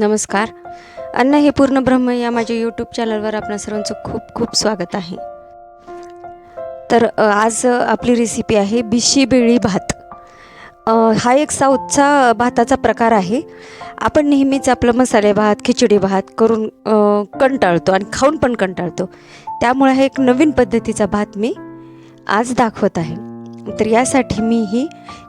नमस्कार. अन्न हे पूर्ण ब्रह्म या माझ्या यूट्यूब चॅनलवर आपणा सर्वांचं खूप खूप स्वागत आहे. तर आज आपली रेसिपी आहे बिशी बेळी भात. हा एक साऊथचा भाताचा प्रकार आहे. आपण नेहमीच आपलं मसाले भात खिचडी भात करून कंटाळतो आणि खाऊन पण कंटाळतो. त्यामुळे हा एक नवीन पद्धतीचा भात मी आज दाखवत आहे. तर यासाठी मी ही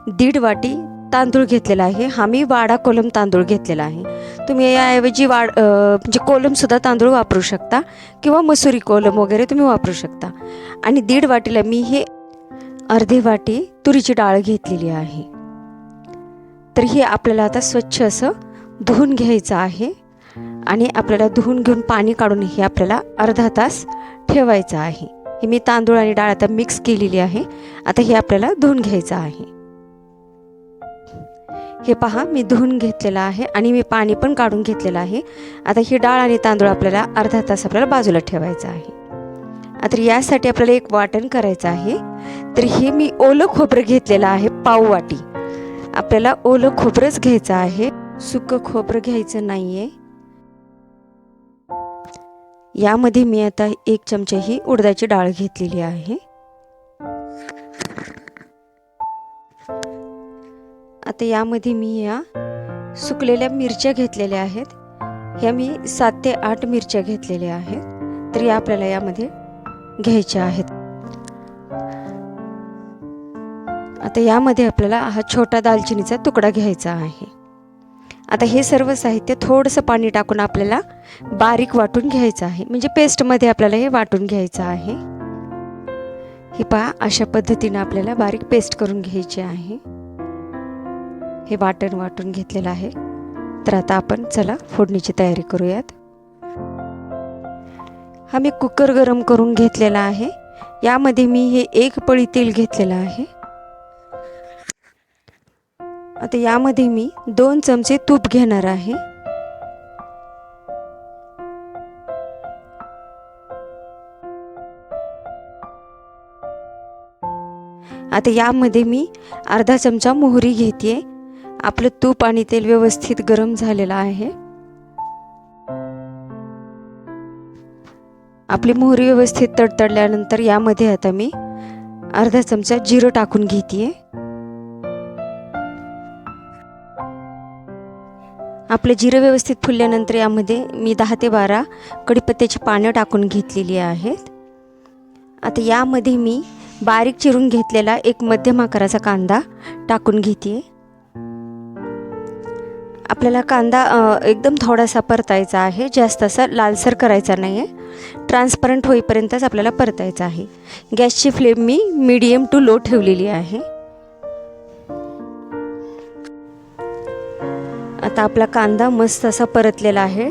दीड वाटी तांदूळ घेतलेला आहे. हा मी वाडा कोलम तांदूळ घेतलेला आहे. तुम्ही याऐवजी वाड म्हणजे कोलमसुद्धा तांदूळ वापरू शकता किंवा मसुरी कोलम वगैरे तुम्ही वापरू शकता. आणि दीड वाटीला मी हे अर्धी वाटी तुरीची डाळ घेतलेली आहे. तर हे आपल्याला आता स्वच्छ असं धुवून घ्यायचं आहे. आणि आपल्याला धुवून घेऊन पाणी काढून हे आपल्याला अर्धा तास ठेवायचं आहे. हे मी तांदूळ आणि डाळ आता मिक्स केलेली आहे. आता हे आपल्याला धुवून घ्यायचं आहे. हे पहा मी धुवून घेतलेलं आहे आणि मी पाणी पण काढून घेतलेलं आहे. आता ही डाळ आणि तांदूळ आपल्याला अर्धा तास आपल्याला बाजूला ठेवायचं आहे. आता यासाठी आपल्याला एक वाटण करायचं आहे. तर हे मी ओलं खोबरं घेतलेलं आहे पाव वाटी. आपल्याला ओलं खोबरंच घ्यायचं आहे. सुकं खोबरं घ्यायचं नाही आहे यामध्ये मी आता एक चमचा ही उडदाची डाळ घेतलेली आहे. आता यामध्ये मी या सुकलेल्या मिरच्या घेतलेल्या आहेत. ह्या मी सात ते आठ मिरच्या घेतलेल्या आहेत. तर या आपल्याला यामध्ये घ्यायच्या आहेत. आता यामध्ये आपल्याला हा छोटा दालचिनीचा तुकडा घ्यायचा आहे. आता हे सर्व साहित्य थोडंसं पाणी टाकून आपल्याला बारीक वाटून घ्यायचं आहे. म्हणजे पेस्टमध्ये आपल्याला हे वाटून घ्यायचं आहे. हे पहा अशा पद्धतीनं आपल्याला बारीक पेस्ट करून घ्यायची आहे. हे वाटण वाटून घेतलेलं आहे. तर आता आपण चला फोडणीची तयारी करूयात. हा मी कुकर गरम करून घेतलेला आहे. यामध्ये मी हे एक पळी तेल घेतलेलं आहे. आता यामध्ये मी दोन चमचे तूप घेणार आहे. आता यामध्ये मी अर्धा चमचा मोहरी घेते आपलं तूप आणि तेल व्यवस्थित गरम झालेलं आहे. आपली मोहरी व्यवस्थित तडतडल्यानंतर यामध्ये आता मी अर्धा चमचा जिरं टाकून घेते आपलं जिरं व्यवस्थित फुलल्यानंतर यामध्ये मी दहा ते बारा कडीपत्त्याची पानं टाकून घेतलेली आहेत. आता यामध्ये मी बारीक चिरून घेतलेला एक मध्यम आकाराचा कांदा टाकून घेते आपल्याला कांदा एकदम थोडासा परतायचा आहे. जास्त असा लालसर करायचा नाही आहे ट्रान्सपरंट होईपर्यंतच आपल्याला परतायचा आहे. गॅसची फ्लेम मी मीडियम टू लो ठेवलेली आहे. आता आपला कांदा मस्त असा परतलेला आहे.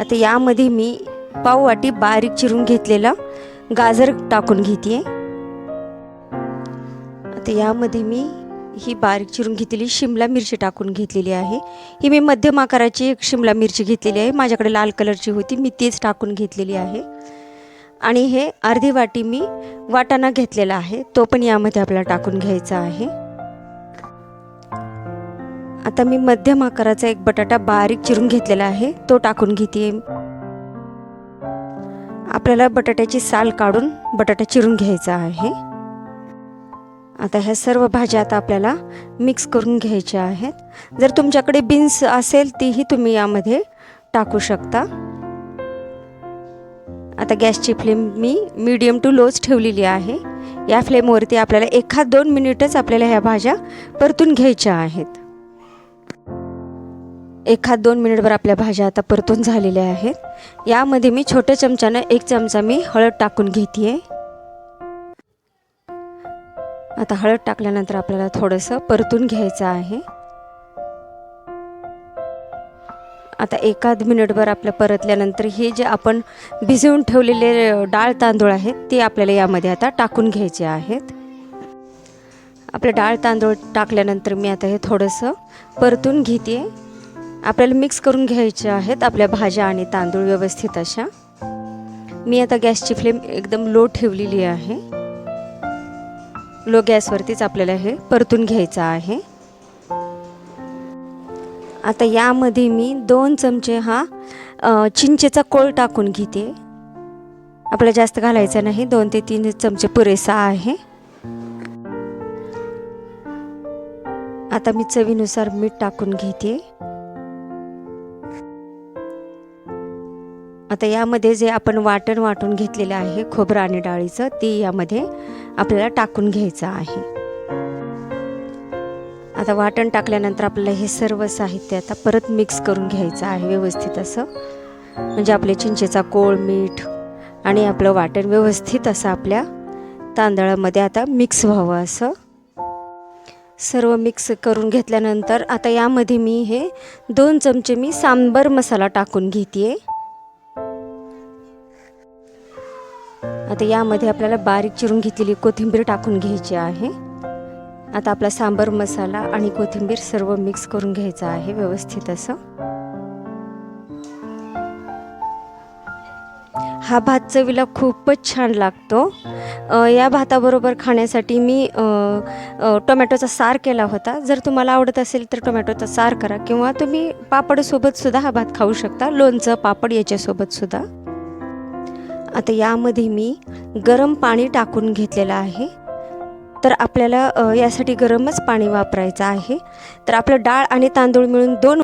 आता यामध्ये मी पाव वाटी बारीक चिरून घेतलेला गाजर टाकून घेते आता यामध्ये मी ही बारीक चिरून घेतलेली शिमला मिरची टाकून घेतलेली आहे. ही मी मध्यम आकाराची एक शिमला मिरची घेतलेली आहे. माझ्याकडे लाल कलरची होती. मी तीच टाकून घेतलेली आहे. आणि हे अर्धी वाटी मी वाटाणा घेतलेला आहे. तो पण यामध्ये आपल्याला टाकून घ्यायचा आहे. आता मी मध्यम आकाराचा एक बटाटा बारीक चिरून घेतलेला आहे. तो टाकून घेते आपल्याला बटाट्याची साल काढून बटाटा चिरून घ्यायचा आहे. आता ह्या सर्व भाज्या आता आपल्याला मिक्स करून घ्यायच्या आहेत. जर तुमच्याकडे बीन्स असेल तीही तुम्ही यामध्ये टाकू शकता. आता गॅसची फ्लेम मी मीडियम टू लोच ठेवलेली आहे. या फ्लेमवरती आपल्याला एखाद दोन मिनिटच आपल्याला ह्या भाज्या परतून घ्यायच्या आहेत. एखाद दोन मिनिटभर आपल्या भाज्या आता परतून झालेल्या आहेत. यामध्ये मी छोट्या चमच्यानं एक चमचा मी हळद टाकून घेते आहे आता हळद टाकल्यानंतर आपल्याला थोडंसं परतून घ्यायचं आहे. आता एकाद मिनिटभर आपलं परतल्यानंतर हे जे आपण भिजवून ठेवलेले डाळ तांदूळ आहेत ते आपल्याला यामध्ये आता टाकून घ्यायचे आहेत. आपलं डाळ तांदूळ टाकल्यानंतर मी आता हे थोडंसं परतून घेते. आपल्याला मिक्स करून घ्यायचे आहेत आपल्या भाज्या आणि तांदूळ व्यवस्थित अशा. मी आता गॅसची फ्लेम एकदम लो ठेवलेली आहे. लो गॅसवरतीच आपल्याला हे परतून घ्यायचं आहे. आता यामध्ये मी दोन चमचे हा चिंचेचा कोळ टाकून घेते. आपल्याला जास्त घालायचा नाही दोन ते तीन चमचे पुरेसा आहे. आता मी चवीनुसार मीठ टाकून घेते. आता यामध्ये जे आपण वाटण वाटून घेतलेलं आहे खोबरं आणि डाळीचं ते यामध्ये आपल्याला टाकून घ्यायचं आहे. आता वाटण टाकल्यानंतर आपल्याला हे सर्व साहित्य आता परत मिक्स करून घ्यायचं आहे व्यवस्थित असं. म्हणजे आपले चिंचेचा कोळ मीठ आणि आपलं वाटण व्यवस्थित असं आपल्या तांदळामध्ये आता मिक्स व्हावं असं. सर्व मिक्स करून घेतल्यानंतर आता यामध्ये मी हे दोन चमचे मी सांबर मसाला टाकून घेते आहे आता यामध्ये आपल्याला बारीक चिरून घेतलेली कोथिंबीर टाकून घ्यायची आहे. आता आपला सांबर मसाला आणि कोथिंबीर सर्व मिक्स करून घ्यायचं आहे व्यवस्थित असं. हा भात चवीला खूपच छान लागतो. या भाताबरोबर खाण्यासाठी मी टोमॅटोचा सार केला होता. जर तुम्हाला आवडत असेल तर टोमॅटोचा सार करा किंवा तुम्ही पापडसोबतसुद्धा हा भात खाऊ शकता. लोणचं पापड याच्यासोबतसुद्धा आता यामध्ये मी गरम पाणी टाकून घेतलेलं आहे. तर आपल्याला यासाठी गरमच पाणी वापरायचं आहे. तर आपलं डाळ आणि तांदूळ मिळून दोन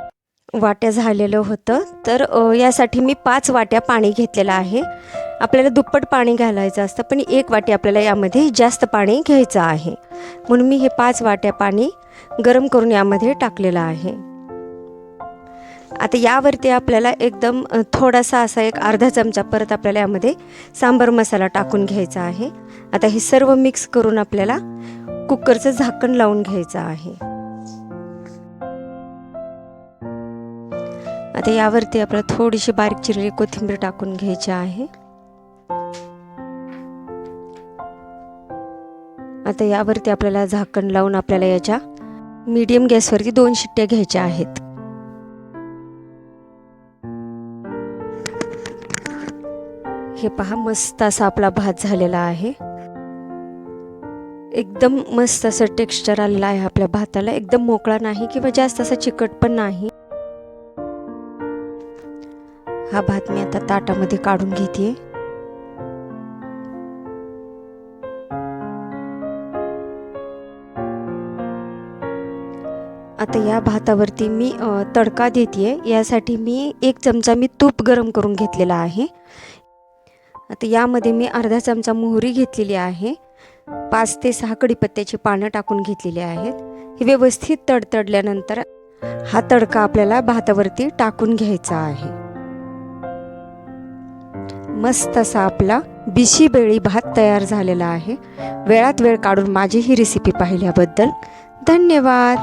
वाट्या झालेलं होतं. तर यासाठी मी पाच वाट्या पाणी घेतलेलं आहे. आपल्याला दुप्पट पाणी घालायचं असतं पण एक वाटी आपल्याला यामध्ये जास्त पाणी घ्यायचं आहे. म्हणून मी हे पाच वाट्या पाणी गरम करून यामध्ये टाकलेलं आहे. आता यावरती आपल्याला एकदम थोडासा असा एक अर्धा चमचा परत आपल्याला यामध्ये सांबर मसाला टाकून घ्यायचा आहे. आता हे सर्व मिक्स करून आपल्याला कुकरचं झाकण लावून घ्यायचं आहे. आता यावरती आपल्याला थोडीशी बारीक चिरलेली कोथिंबीर टाकून घ्यायची आहे. आता यावरती आपल्याला झाकण लावून आपल्याला याच्या मीडियम गॅसवरती दोन शिट्ट्या घ्यायच्या आहेत. हे पहा मस्त असा आपला भात झालेला आहे. एकदम मस्त असं टेक्स्चर आलेलं आहे आपल्या भाताला. एकदम मोकळा नाही किंवा जास्त असा चिकट पण नाही. हा भात मी आता ताटामध्ये काढून घेते. आता या भातावरती मी तडका देते यासाठी मी एक चमचा मी तूप गरम करून घेतलेला आहे. आता यामध्ये मी अर्धा चमचा मोहरी घेतलेली आहे. पाच ते सहा कडीपत्त्याची पानं टाकून घेतलेली आहेत. हे व्यवस्थित तडतडल्यानंतर हा तडका आपल्याला भातावरती टाकून घ्यायचा आहे. मस्त असा आपला बिशी बेळी भात तयार झालेला आहे. वेळात वेळ काढून माझी ही रेसिपी पाहिल्याबद्दल धन्यवाद.